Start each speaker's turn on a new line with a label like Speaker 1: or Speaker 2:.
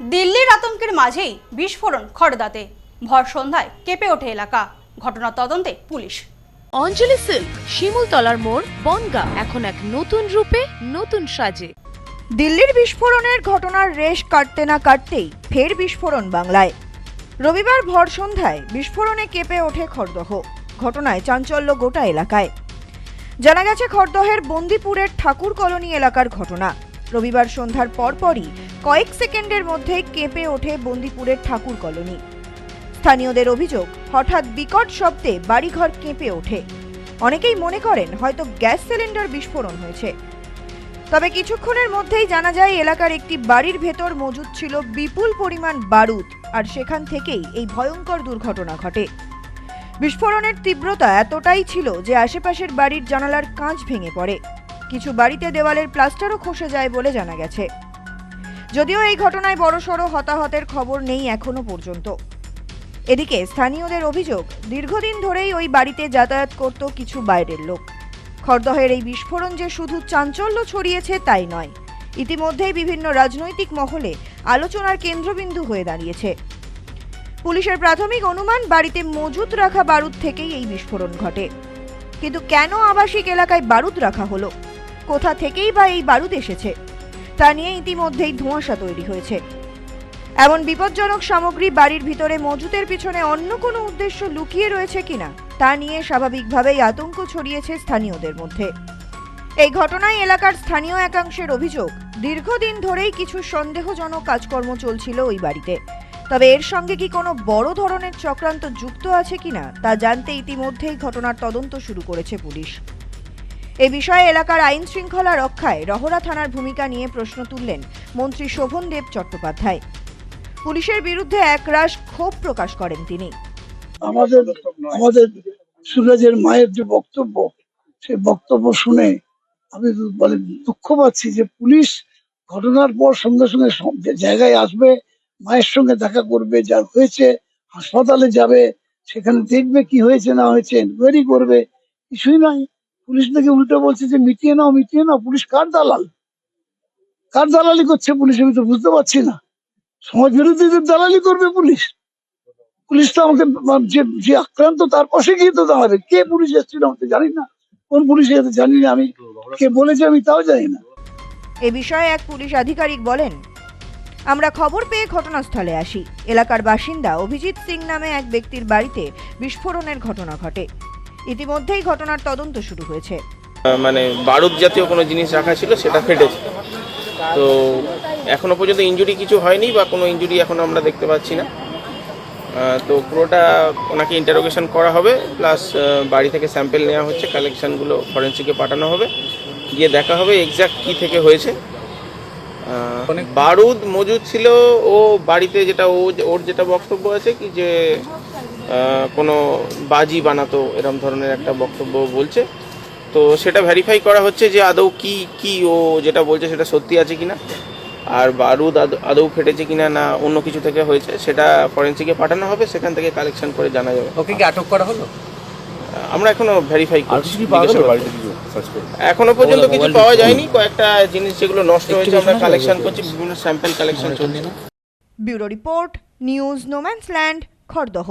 Speaker 1: দিল্লির আতঙ্কের মাঝেই বিস্ফোরণ খড়দাতে। ভর সন্ধ্যায় কেঁপে ওঠে এলাকা। ঘটনা তদন্তে পুলিশ।
Speaker 2: অঞ্জলি সিল্ক শিমুলতলার মোড় বনগা এখন এক নতুন রূপে নতুন সাজে।
Speaker 3: দিল্লির বিস্ফোরণের ঘটনার রেশ কাটতে না কাটতেই ফের বিস্ফোরণ বাংলায়। রবিবার ভর সন্ধ্যায় বিস্ফোরণে কেঁপে ওঠে খড়দহ। ঘটনায় চাঞ্চল্য গোটা এলাকায়। জানা গেছে খড়দহের বন্দিপুরের ঠাকুর কলোনি এলাকার ঘটনা। রবিবার সন্ধ্যার পরপরই কয়েক সেকেন্ডের মধ্যে কেঁপে ওঠে বন্দিপুরের ঠাকুর কলোনি। স্থানীয়দের অভিযোগ, হঠাৎ বিকট শব্দে বাড়িঘর কেঁপে ওঠে। অনেকেই মনে করেন হয়তো গ্যাস সিলিন্ডার বিস্ফোরণ হয়েছে। তবে কিছুক্ষণের মধ্যেই জানা যায়, এলাকার একটি বাড়ির ভেতর মজুদ ছিল বিপুল পরিমাণ বারুদ, আর সেখান থেকেই এই ভয়ঙ্কর দুর্ঘটনা ঘটে। বিস্ফোরণের তীব্রতা এতটাই ছিল যে আশেপাশের বাড়ির জানালার কাঁচ ভেঙে পড়ে। কিছু বাড়িতে দেওয়ালের প্লাস্টারও খসে যায় বলে জানা গেছে। যদিও এই ঘটনায় বড়সড় হতাহতের খবর নেই এখনও পর্যন্ত। এদিকে স্থানীয়দের অভিযোগ, দীর্ঘদিন ধরেই ওই বাড়িতে যাতায়াত করত কিছু বাইরের লোক। খরদহের এই বিস্ফোরণ যে শুধু চাঞ্চল্য ছড়িয়েছে তাই নয়, ইতিমধ্যেই বিভিন্ন রাজনৈতিক মহলে আলোচনার কেন্দ্রবিন্দু হয়ে দাঁড়িয়েছে। পুলিশের প্রাথমিক অনুমান, বাড়িতে মজুত রাখা বারুদ থেকেই এই বিস্ফোরণ ঘটে। কিন্তু কেন আবাসিক এলাকায় বারুদ রাখা হলো? কোথা থেকেই বা এই বারুদ এসেছে, তা নিয়ে ইতিমধ্যেই ধোঁয়াশা তৈরি হয়েছে। এমন বিপজ্জনক সামগ্রী বাড়ির ভিতরে মজুতের পিছনে অন্য কোনো উদ্দেশ্য লুকিয়ে রয়েছে কিনা, তা নিয়ে স্বাভাবিকভাবেই আতঙ্ক ছড়িয়েছে স্থানীয়দের মধ্যে। এই ঘটনায় এলাকার স্থানীয় একাংশের অভিযোগ, দীর্ঘদিন ধরেই কিছু সন্দেহজনক কাজকর্ম চলছিল ওই বাড়িতে। তবে এর সঙ্গে কি কোনো বড় ধরনের চক্রান্ত যুক্ত আছে কিনা, তা জানতে ইতিমধ্যেই ঘটনার তদন্ত শুরু করেছে পুলিশ। এ বিষয়ে এলাকার আইন শৃঙ্খলা রক্ষায় রহরা থানার ভূমিকা নিয়ে প্রশ্ন তুললেন মন্ত্রী শোভন দেব চট্টোপাধ্যায়। পুলিশের বিরুদ্ধে একরাশ ক্ষোভ প্রকাশ করেন তিনি।
Speaker 4: আমাদের আমাদের সুরজের মায়ের যে বক্তব্য সেই বক্তব্য শুনে আমি মানে দুঃখ পাচ্ছি যে পুলিশ ঘটনার পর সঙ্গে সঙ্গে জায়গায় আসবে, মায়ের সঙ্গে দেখা করবে, যা হয়েছে, হাসপাতালে যাবে, সেখানে দেখবে কি হয়েছে, না হয়েছে এনকোয়ারি করবে, কিছুই নাই। পুলিশ নাকি উল্টো বলছে যে মিটিয়ে নাও মিটিয়ে নাও, পুলিশ কার দালাল? কার দালালি করছে পুলিশ? আমি তো বুঝতে পারছি না। সমাজ বিরোধীদের দালালি করবে পুলিশ? পুলিশ তো আমাকে যে যে আক্রান্ত, তার পাশে গিয়ে তো দাঁড়াবে। কে পুলিশ এসেছিল আমি তো জানি না। কোন পুলিশ এসেছে জানি না আমি। কে বলেছে আমি তাও জানি না।
Speaker 3: এ বিষয়ে এক পুলিশ আধিকারিক বলেন, আমরা খবর পেয়ে ঘটনাস্থলে আসি। এলাকার বাসিন্দা অভিজিৎ সিং নামে এক ব্যক্তির বাড়িতে বিস্ফোরণের ঘটনা ঘটে। ইতিমধ্যেই ঘটনার তদন্ত শুরু হয়েছে।
Speaker 5: মানে বারুদ জাতীয় কোনো জিনিস রাখা ছিল সেটা ফেটেছে। তো এখনও পর্যন্ত ইনজুরি কিছু হয়নি বা কোনো ইনজুরি এখনও আমরা দেখতে পাচ্ছি না। তো পুরোটা ওনাকে ইন্টারোগেশন করা হবে প্লাস বাড়ি থেকে স্যাম্পেল নেওয়া হচ্ছে কালেকশনগুলো ফরেন্সিকে পাঠানো হবে। গিয়ে দেখা হবে এক্স্যাক্ট কী থেকে হয়েছে। বারুদ মজুদ ছিল ও বাড়িতে যেটা ও ওর যেটা বক্তব্য আছে কি যে কোনো বাজি বানাতো এরম ধরনের একটা বক্তব্য বলছে। তো সেটা ভেরিফাই করা হচ্ছে যে আদৌ কি কি ও যেটা বলছে সেটা সত্যি আছে কিনা আর বারুদ আদৌ ফেটেছে কিনা না না অন্য কিছু থেকে হয়েছে সেটা ফরেন্সিকে পাঠানো হবে সেখান থেকে কালেকশন করে জানা যাবে।
Speaker 6: ওকে কি আটক করা হলো?
Speaker 5: আমরা এখনও ভেরিফাই করছি।
Speaker 7: কি করে?
Speaker 5: এখনও পর্যন্ত কিছু পাওয়া যায়নি। কয়েকটা জিনিস যেগুলো নষ্ট হয়েছে আমরা
Speaker 7: শোনা
Speaker 5: কালেকশন করছি বিভিন্ন স্যাম্পল কালেকশন চলছে।
Speaker 3: Bureau report news no man's land Khardah.